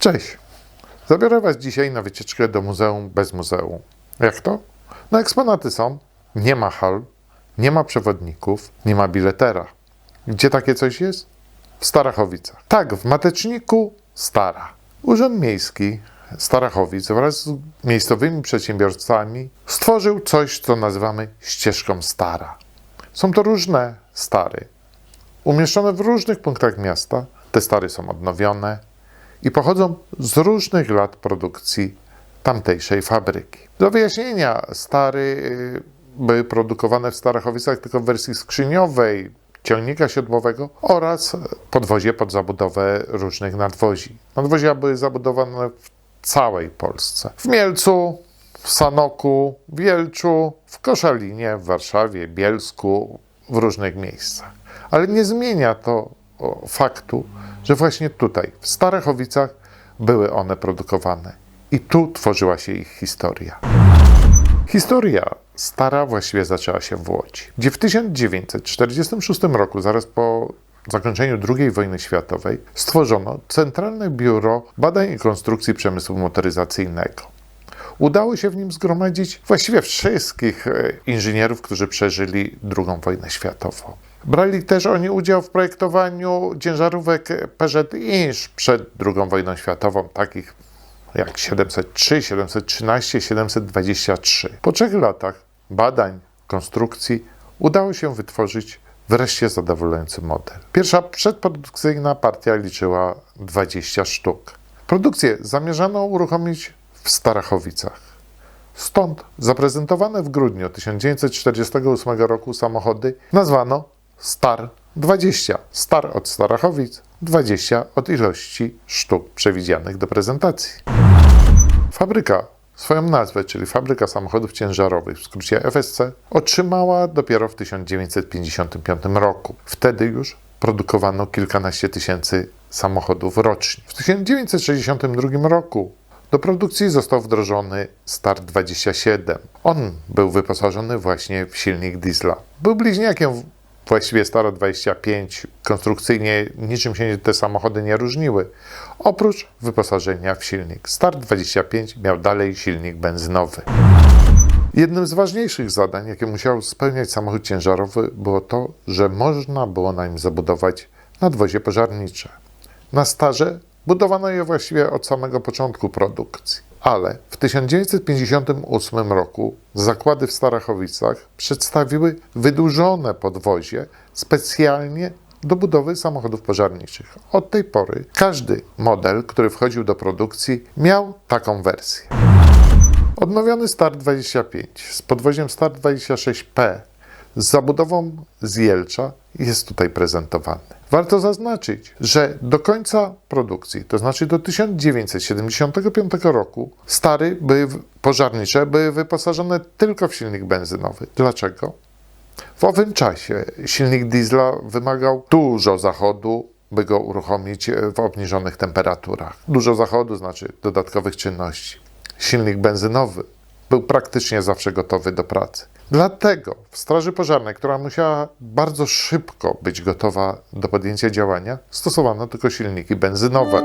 Cześć! Zabiorę Was dzisiaj na wycieczkę do muzeum bez muzeum. Jak to? No eksponaty są, nie ma hal, nie ma przewodników, nie ma biletera. Gdzie takie coś jest? W Starachowicach. Tak, w Mateczniku Stara. Urząd Miejski Starachowic wraz z miejscowymi przedsiębiorcami stworzył coś, co nazywamy ścieżką Stara. Są to różne stary, umieszczone w różnych punktach miasta. Te stary są odnowione i pochodzą z różnych lat produkcji tamtejszej fabryki. Do wyjaśnienia, stary y, były produkowane w Starachowicach tylko w wersji skrzyniowej, ciągnika siodłowego oraz podwozie pod zabudowę różnych nadwozi. Nadwozia były zabudowane w całej Polsce. W Mielcu, w Sanoku, Wielczu, w Koszalinie, w Warszawie, Bielsku, w różnych miejscach. Ale nie zmienia to faktu, że właśnie tutaj, w Starachowicach, były one produkowane. I tu tworzyła się ich historia. Historia stara właściwie zaczęła się w Łodzi, gdzie w 1946 roku, zaraz po zakończeniu II wojny światowej, stworzono Centralne Biuro Badań i Konstrukcji Przemysłu Motoryzacyjnego. Udało się w nim zgromadzić właściwie wszystkich e, inżynierów, którzy przeżyli II wojnę światową. Brali też oni udział w projektowaniu ciężarówek Peugeot Inch przed II wojną światową, takich jak 703, 713, 723. Po trzech latach badań, konstrukcji udało się wytworzyć wreszcie zadowalający model. Pierwsza przedprodukcyjna partia liczyła 20 sztuk. Produkcję zamierzano uruchomić w Starachowicach. Stąd zaprezentowane w grudniu 1948 roku samochody nazwano Star 20. Star od Starachowic, 20 od ilości sztuk przewidzianych do prezentacji. Fabryka swoją nazwę, czyli Fabryka Samochodów Ciężarowych, w skrócie FSC, otrzymała dopiero w 1955 roku. Wtedy już produkowano kilkanaście tysięcy samochodów rocznie. W 1962 roku do produkcji został wdrożony Start 27. On był wyposażony właśnie w silnik diesla. Był bliźniakiem właściwie Stara 25. Konstrukcyjnie niczym się te samochody nie różniły, oprócz wyposażenia w silnik. Start 25 miał dalej silnik benzynowy. Jednym z ważniejszych zadań, jakie musiał spełniać samochód ciężarowy, było to, że można było na nim zabudować nadwozie pożarnicze. Na starze budowano je właściwie od samego początku produkcji. Ale w 1958 roku zakłady w Starachowicach przedstawiły wydłużone podwozie specjalnie do budowy samochodów pożarniczych. Od tej pory każdy model, który wchodził do produkcji, miał taką wersję. Odnowiony Start 25 z podwoziem Start 26P z zabudową z Jelcza jest tutaj prezentowany. Warto zaznaczyć, że do końca produkcji, to znaczy do 1975 roku, stary były pożarnicze były wyposażone tylko w silnik benzynowy. Dlaczego? W owym czasie silnik diesla wymagał dużo zachodu, by go uruchomić w obniżonych temperaturach. Dużo zachodu znaczy dodatkowych czynności. Silnik benzynowy był praktycznie zawsze gotowy do pracy. Dlatego w Straży Pożarnej, która musiała bardzo szybko być gotowa do podjęcia działania, stosowano tylko silniki benzynowe.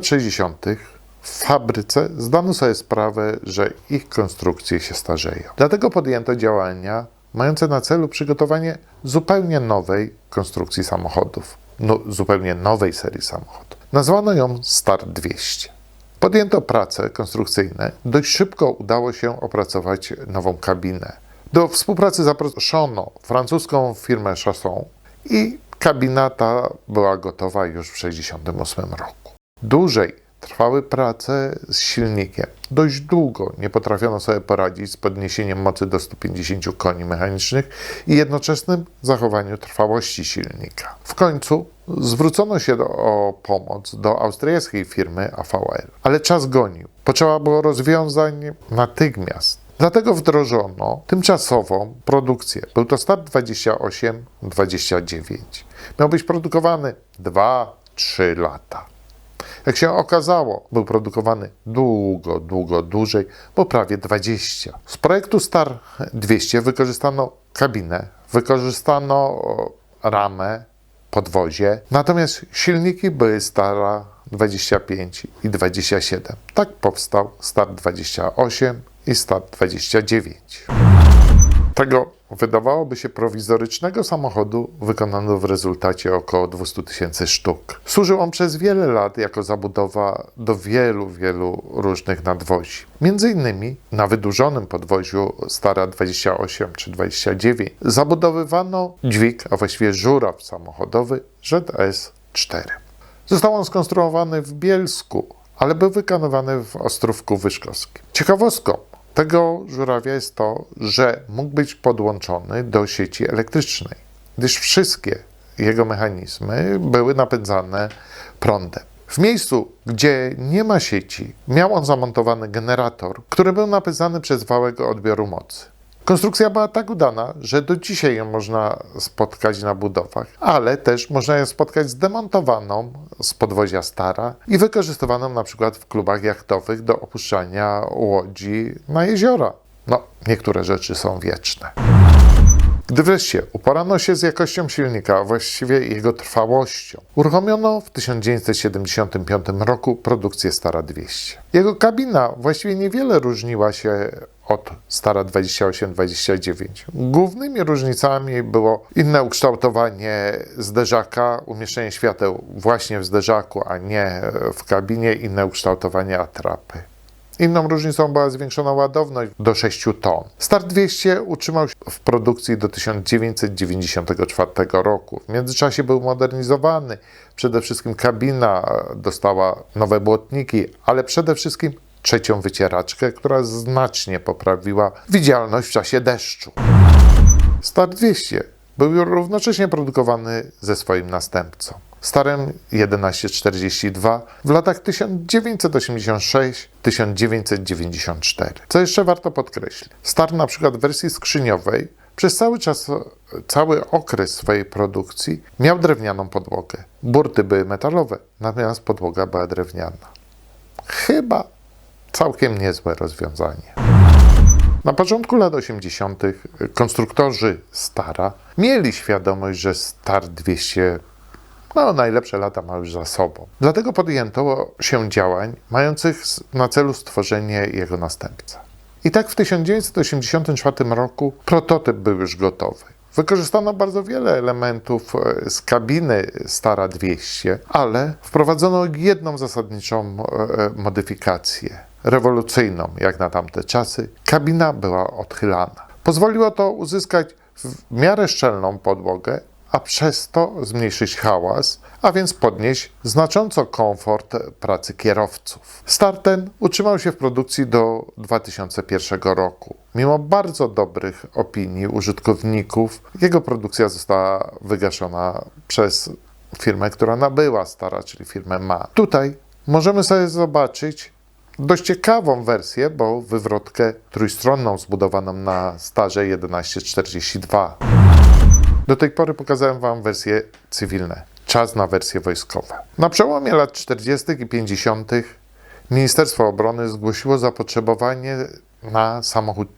Lat 60. w fabryce zdano sobie sprawę, że ich konstrukcje się starzeją. Dlatego podjęto działania mające na celu przygotowanie zupełnie nowej konstrukcji samochodów, no, zupełnie nowej serii samochodów. Nazwano ją Star 200. Podjęto prace konstrukcyjne. Dość szybko udało się opracować nową kabinę. Do współpracy zaproszono francuską firmę Chasson i kabina ta była gotowa już w 1968 roku. Dłużej trwały prace z silnikiem. Dość długo nie potrafiono sobie poradzić z podniesieniem mocy do 150 koni mechanicznych i jednoczesnym zachowaniu trwałości silnika. W końcu zwrócono się do, o pomoc do austriackiej firmy AVL, ale czas gonił. Potrzeba było rozwiązań natychmiast. Dlatego wdrożono tymczasową produkcję. Był to Start 28-29. Miał być produkowany 2-3 lata. Jak się okazało, był produkowany długo, długo dłużej, bo prawie 20. Z projektu Star 200 wykorzystano kabinę, wykorzystano o, ramę, podwozie, natomiast silniki były Stara 25 i 27. Tak powstał Start 28 i Start 29. Tego wydawałoby się prowizorycznego samochodu wykonano w rezultacie około 200 tysięcy sztuk. Służył on przez wiele lat jako zabudowa do wielu, wielu różnych nadwozi. Między innymi na wydłużonym podwoziu Stara 28 czy 29 zabudowywano dźwig, a właściwie żuraw samochodowy ZS-4. Został on skonstruowany w Bielsku, ale był wykonywany w Ostrówku Wyszkowskim. Ciekawostką tego żurawia jest to, że mógł być podłączony do sieci elektrycznej, gdyż wszystkie jego mechanizmy były napędzane prądem. W miejscu, gdzie nie ma sieci, miał on zamontowany generator, który był napędzany przez wałek odbioru mocy. Konstrukcja była tak udana, że do dzisiaj ją można spotkać na budowach, ale też można ją spotkać zdemontowaną z podwozia Stara i wykorzystywaną na przykład w klubach jachtowych do opuszczania łodzi na jeziora. No, niektóre rzeczy są wieczne. Gdy wreszcie uporano się z jakością silnika, a właściwie jego trwałością, uruchomiono w 1975 roku produkcję Stara 200. Jego kabina właściwie niewiele różniła się od Stara 28-29. Głównymi różnicami było inne ukształtowanie zderzaka, umieszczenie świateł właśnie w zderzaku, a nie w kabinie, inne ukształtowanie atrapy. Inną różnicą była zwiększona ładowność do 6 ton. Start 200 utrzymał się w produkcji do 1994 roku. W międzyczasie był modernizowany. Przede wszystkim kabina dostała nowe błotniki, ale przede wszystkim trzecią wycieraczkę, która znacznie poprawiła widzialność w czasie deszczu. Start 200 był równocześnie produkowany ze swoim następcą. Starym 1142 w latach 1986-1994. Co jeszcze warto podkreślić? Star na przykład w wersji skrzyniowej przez cały czas, cały okres swojej produkcji miał drewnianą podłogę. Burty były metalowe, natomiast podłoga była drewniana. Chyba całkiem niezłe rozwiązanie. Na początku lat 80. konstruktorzy Stara mieli świadomość, że Star 200 no, najlepsze lata ma już za sobą. Dlatego podjęto się działań mających na celu stworzenie jego następcy. I tak w 1984 roku prototyp był już gotowy. Wykorzystano bardzo wiele elementów e, z kabiny Stara 200, ale wprowadzono jedną zasadniczą e, modyfikację, rewolucyjną jak na tamte czasy. Kabina była odchylana. Pozwoliło to uzyskać w miarę szczelną podłogę, a przez to zmniejszyć hałas, a więc podnieść znacząco komfort pracy kierowców. Start ten utrzymał się w produkcji do 2001 roku. Mimo bardzo dobrych opinii użytkowników, jego produkcja została wygaszona przez firmę, która nabyła Stara, czyli firmę MA. Tutaj możemy sobie zobaczyć dość ciekawą wersję, bo wywrotkę trójstronną zbudowaną na Starze 1142. Do tej pory pokazałem Wam wersje cywilne. Czas na wersje wojskowe. Na przełomie lat 40. i 50. Ministerstwo Obrony zgłosiło zapotrzebowanie na samochód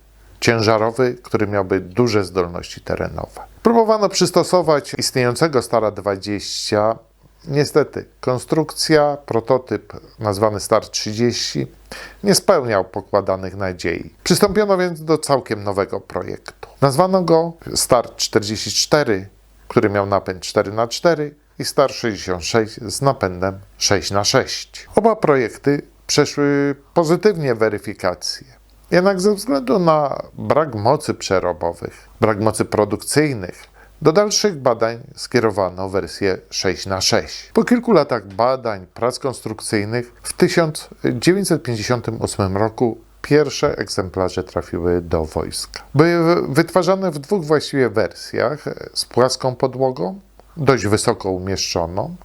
ciężarowy, który miałby duże zdolności terenowe. Próbowano przystosować istniejącego Stara 20 niestety konstrukcja, prototyp nazwany Star 30 nie spełniał pokładanych nadziei. Przystąpiono więc do całkiem nowego projektu. Nazwano go Star 44, który miał napęd 4x4 i Star 66 z napędem 6x6. Oba projekty przeszły pozytywnie weryfikację. Jednak ze względu na brak mocy przerobowych, brak mocy produkcyjnych, do dalszych badań skierowano wersję 6 na 6 Po kilku latach badań, prac konstrukcyjnych, w 1958 roku pierwsze egzemplarze trafiły do wojska. Były wytwarzane w dwóch właściwie wersjach z płaską podłogą, dość wysoko umieszczoną,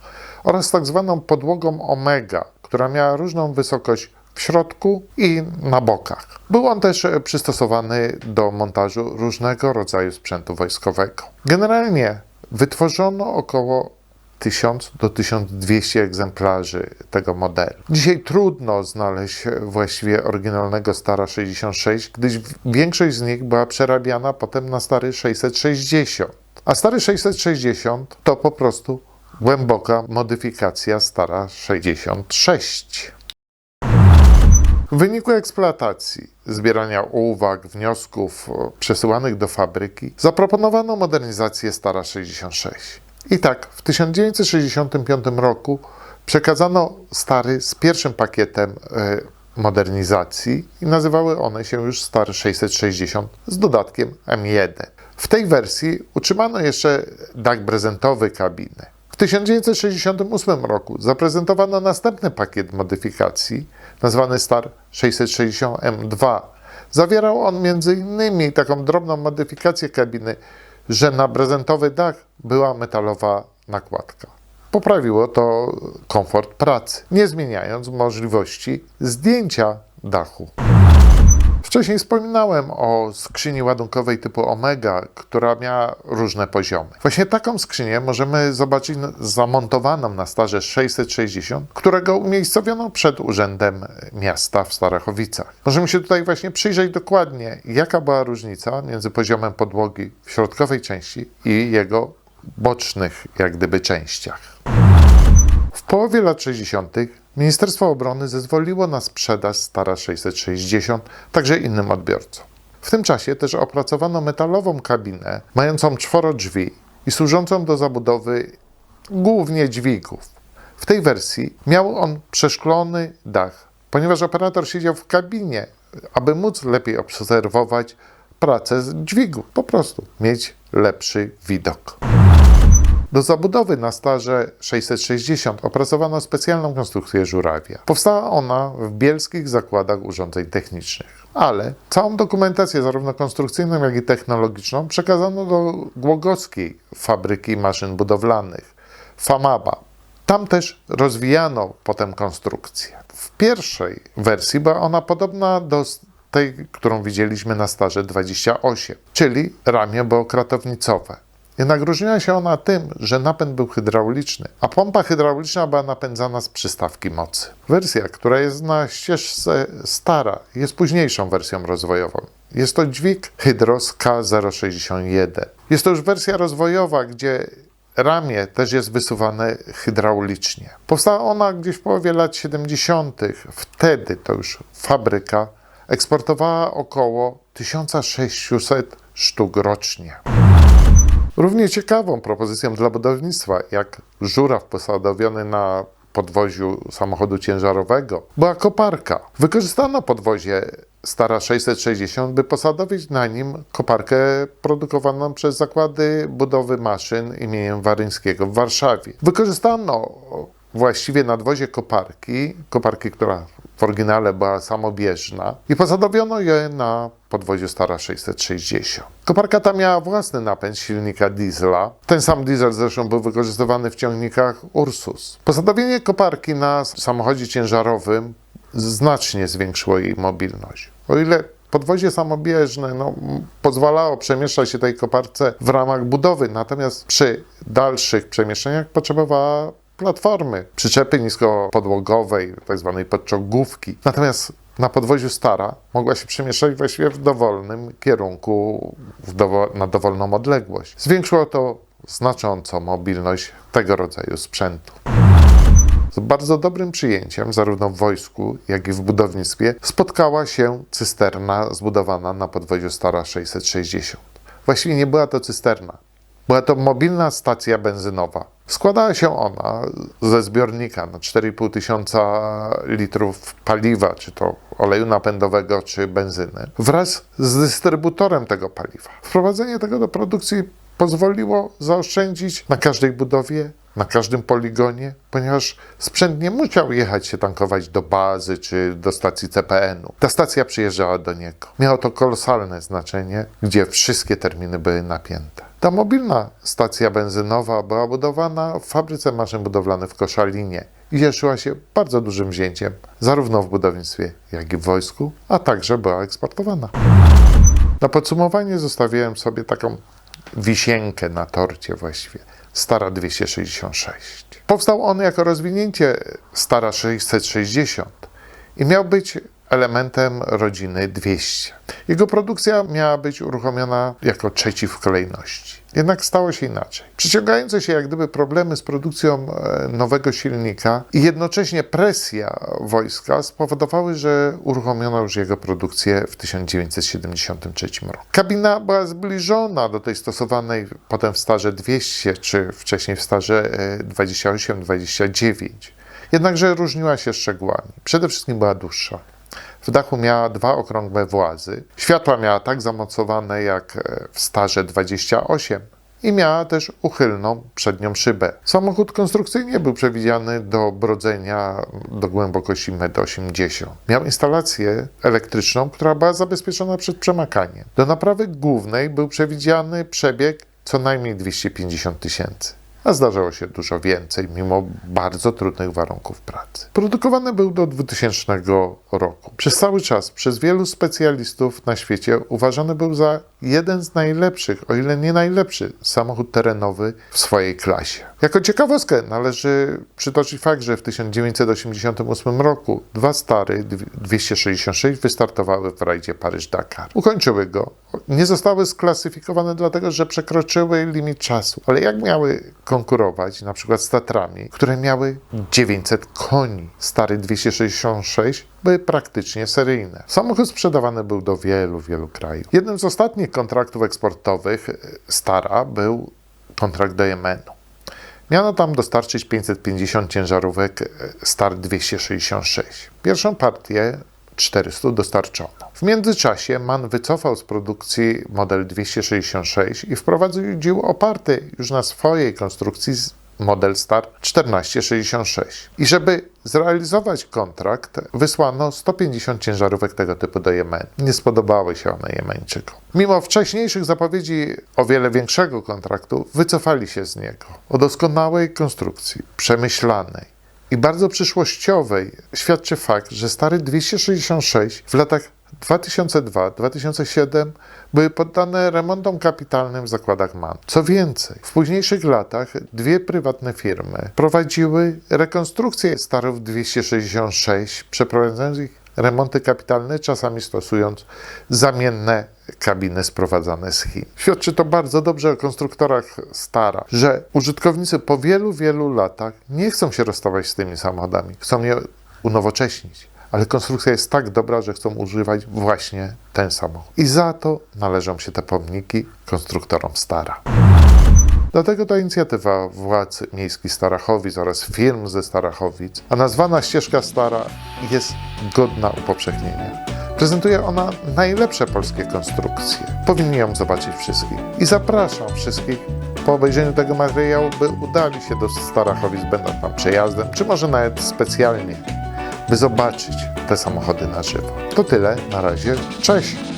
oraz tak zwaną podłogą Omega, która miała różną wysokość w środku i na bokach. Był on też przystosowany do montażu różnego rodzaju sprzętu wojskowego. Generalnie wytworzono około 1000 do 1200 egzemplarzy tego modelu. Dzisiaj trudno znaleźć właściwie oryginalnego Stara 66, gdyż większość z nich była przerabiana potem na Stary 660. A Stary 660 to po prostu głęboka modyfikacja Stara 66. W wyniku eksploatacji, zbierania uwag, wniosków e, przesyłanych do fabryki, zaproponowano modernizację Stara 66. I tak w 1965 roku przekazano Stary z pierwszym pakietem e, modernizacji i nazywały one się już Stary 660 z dodatkiem M1. W tej wersji utrzymano jeszcze dach prezentowy kabiny. W 1968 roku zaprezentowano następny pakiet modyfikacji, nazwany Star 660M2. Zawierał on m.in. taką drobną modyfikację kabiny, że na prezentowy dach była metalowa nakładka. Poprawiło to komfort pracy, nie zmieniając możliwości zdjęcia dachu. Wcześniej wspominałem o skrzyni ładunkowej typu Omega, która miała różne poziomy. Właśnie taką skrzynię możemy zobaczyć zamontowaną na starze 660, którego umiejscowiono przed urzędem miasta w Starachowicach. Możemy się tutaj właśnie przyjrzeć dokładnie, jaka była różnica między poziomem podłogi w środkowej części i jego bocznych, jak gdyby, częściach. W połowie lat 60. Ministerstwo Obrony zezwoliło na sprzedaż Stara 660 także innym odbiorcom. W tym czasie też opracowano metalową kabinę mającą czworo drzwi i służącą do zabudowy głównie dźwigów. W tej wersji miał on przeszklony dach, ponieważ operator siedział w kabinie, aby móc lepiej obserwować pracę z dźwigów, po prostu mieć lepszy widok. Do zabudowy na starze 660 opracowano specjalną konstrukcję żurawia. Powstała ona w bielskich zakładach urządzeń technicznych, ale całą dokumentację zarówno konstrukcyjną, jak i technologiczną przekazano do Głogowskiej Fabryki Maszyn Budowlanych, Famaba. Tam też rozwijano potem konstrukcję. W pierwszej wersji była ona podobna do tej, którą widzieliśmy na starze 28, czyli ramię było kratownicowe. Jednak różniła się ona tym, że napęd był hydrauliczny, a pompa hydrauliczna była napędzana z przystawki mocy. Wersja, która jest na ścieżce stara, jest późniejszą wersją rozwojową. Jest to dźwig Hydros K061. Jest to już wersja rozwojowa, gdzie ramię też jest wysuwane hydraulicznie. Powstała ona gdzieś w połowie lat 70. Wtedy to już fabryka eksportowała około 1600 sztuk rocznie. Równie ciekawą propozycją dla budownictwa, jak żuraw posadowiony na podwoziu samochodu ciężarowego, była koparka. Wykorzystano podwozie Stara 660, by posadowić na nim koparkę produkowaną przez zakłady budowy maszyn imieniem Waryńskiego w Warszawie. Wykorzystano właściwie nadwozie koparki, koparki, która w oryginale była samobieżna i posadowiono je na podwoziu Stara 660. Koparka ta miała własny napęd silnika diesla. Ten sam diesel zresztą był wykorzystywany w ciągnikach Ursus. Posadowienie koparki na samochodzie ciężarowym znacznie zwiększyło jej mobilność. O ile Podwozie samobieżne no, pozwalało przemieszczać się tej koparce w ramach budowy, natomiast przy dalszych przemieszczeniach potrzebowała platformy, przyczepy niskopodłogowej, tak zwanej. Natomiast na podwoziu Stara mogła się przemieszczać właściwie w dowolnym kierunku, w dowo na dowolną odległość. Zwiększyło to znacząco mobilność tego rodzaju sprzętu. Z bardzo dobrym przyjęciem, zarówno w wojsku, jak i w budownictwie, spotkała się cysterna zbudowana na podwoziu Stara 660. Właściwie nie była to cysterna. Była to mobilna stacja benzynowa. Składała się ona ze zbiornika na 4,5 tysiąca litrów paliwa, czy to oleju napędowego, czy benzyny, wraz z dystrybutorem tego paliwa. Wprowadzenie tego do produkcji pozwoliło zaoszczędzić na każdej budowie, na każdym poligonie, ponieważ sprzęt nie musiał jechać się tankować do bazy czy do stacji CPN-u. Ta stacja przyjeżdżała do niego. Miało to kolosalne znaczenie, gdzie wszystkie terminy były napięte. Ta mobilna stacja benzynowa była budowana w fabryce maszyn budowlanych w Koszalinie i cieszyła się bardzo dużym wzięciem, zarówno w budownictwie, jak i w wojsku, a także była eksportowana. Na podsumowanie zostawiłem sobie taką wisienkę na torcie właściwie. Stara 266. Powstał on jako rozwinięcie Stara 660 i miał być elementem rodziny 200. Jego produkcja miała być uruchomiona jako trzeci w kolejności. Jednak stało się inaczej. Przyciągające się jak gdyby problemy z produkcją e, nowego silnika i jednocześnie presja wojska spowodowały, że uruchomiono już jego produkcję w 1973 roku. Kabina była zbliżona do tej stosowanej potem w starze 200 czy wcześniej w starze e, 28-29. Jednakże różniła się szczegółami. Przede wszystkim była dłuższa. W dachu miała dwa okrągłe włazy. Światła miała tak zamocowane jak e, w starze 28 i miała też uchylną przednią szybę. Samochód konstrukcyjnie był przewidziany do brodzenia do głębokości 1,80 m. Miał instalację elektryczną, która była zabezpieczona przed przemakaniem. Do naprawy głównej był przewidziany przebieg co najmniej 250 tysięcy a zdarzało się dużo więcej, mimo bardzo trudnych warunków pracy. Produkowany był do 2000 roku. Przez cały czas przez wielu specjalistów na świecie uważany był za jeden z najlepszych, o ile nie najlepszy, samochód terenowy w swojej klasie. Jako ciekawostkę należy przytoczyć fakt, że w 1988 roku dwa stary 266 wystartowały w rajdzie Paryż-Dakar. Ukończyły go. Nie zostały sklasyfikowane dlatego, że przekroczyły limit czasu. Ale jak miały konkurować na przykład z Tatrami, które miały 900 koni? Stary 266 były praktycznie seryjne. Samochód sprzedawany był do wielu, wielu krajów. Jednym z ostatnich kontraktów eksportowych Stara był kontrakt do Jemenu. Miano tam dostarczyć 550 ciężarówek e, Star 266. Pierwszą partię 400 dostarczono. W międzyczasie MAN wycofał z produkcji model 266 i wprowadził oparty już na swojej konstrukcji model Star 1466. I żeby zrealizować kontrakt, wysłano 150 ciężarówek tego typu do Jemenu. Nie spodobały się one Jemeńczykom. Mimo wcześniejszych zapowiedzi o wiele większego kontraktu, wycofali się z niego. O doskonałej konstrukcji, przemyślanej i bardzo przyszłościowej świadczy fakt, że stary 266 w latach 2002-2007 były poddane remontom kapitalnym w zakładach MAN. Co więcej, w późniejszych latach dwie prywatne firmy prowadziły rekonstrukcję starów 266, przeprowadzając ich remonty kapitalne, czasami stosując zamienne kabiny sprowadzane z Chin. Świadczy to bardzo dobrze o konstruktorach Stara, że użytkownicy po wielu, wielu latach nie chcą się rozstawać z tymi samochodami, chcą je unowocześnić ale konstrukcja jest tak dobra, że chcą używać właśnie ten samochód. I za to należą się te pomniki konstruktorom Stara. Dlatego ta inicjatywa władz miejskich Starachowic oraz firm ze Starachowic, a nazwana ścieżka Stara jest godna upowszechnienia. Prezentuje ona najlepsze polskie konstrukcje. Powinni ją zobaczyć wszystkich. I zapraszam wszystkich po obejrzeniu tego materiału, by udali się do Starachowic, będą tam przejazdem, czy może nawet specjalnie by zobaczyć te samochody na żywo. To tyle, na razie, cześć!